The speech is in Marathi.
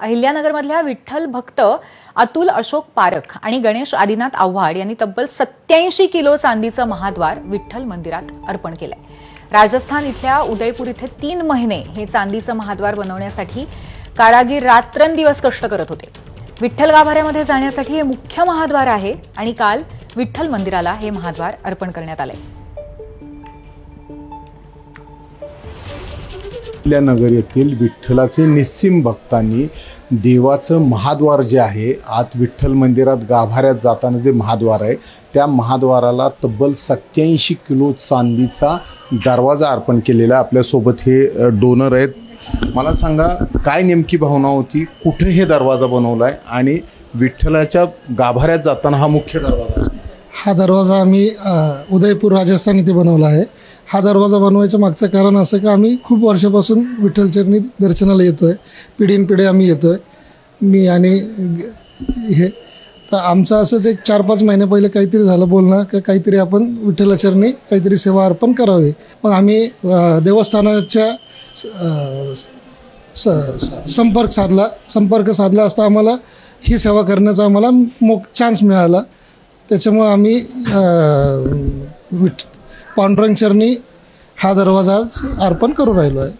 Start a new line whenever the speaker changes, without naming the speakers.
अहिल्यानगरमधल्या विठ्ठल भक्त अतुल अशोक पारख आणि गणेश आदिनाथ आव्हाड यांनी तब्बल सत्याऐंशी किलो चांदीचं महाद्वार विठ्ठल मंदिरात अर्पण केलंय. राजस्थान इथल्या उदयपूर इथे तीन महिने हे चांदीचं महाद्वार बनवण्यासाठी कारागीर रात्रंदिवस कष्ट करत होते. विठ्ठल गाभाऱ्यामध्ये जाण्यासाठी हे मुख्य महाद्वार आहे आणि काल विठ्ठल मंदिराला हे महाद्वार अर्पण करण्यात आलंय.
नगर येथील विठ्ठलाचे निस्सिम भक्तांनी देवाचं महाद्वार जे आहे आत विठ्ठल मंदिरात गाभाऱ्यात जाताना जे महाद्वार आहे त्या महाद्वाराला तब्बल सत्याऐंशी किलो चांदीचा दरवाजा अर्पण केलेला आहे. आपल्यासोबत हे डोनर आहेत. मला सांगा काय नेमकी भावना होती? कुठे हे दरवाजा बनवला आहे आणि विठ्ठलाच्या गाभाऱ्यात जाताना हा मुख्य दरवाजा? आहे.
हा दरवाजा आम्ही उदयपूर राजस्थान इथे बनवला आहे. हा दरवाजा बनवायचं मागचं कारण असं का आम्ही खूप वर्षापासून विठ्ठलचरणी दर्शनाला येतो आहे पिढीन पिढी आम्ही येतो आहे मी आणि हे तर आमचं असंच एक चार पाच महिने पहिले काहीतरी झालं बोलणं का काहीतरी आपण विठ्ठलाचरणी काहीतरी सेवा अर्पण करावी. मग आम्ही देवस्थानाच्या स- संपर्क साधला संपर्क साधला असता आम्हाला ही सेवा करण्याचा आम्हाला मोक चान्स मिळाला. त्याच्यामुळं आम्ही विठ पांडुरंग चरणी हा दरवाजा आज अर्पण करू राहिलो आहे.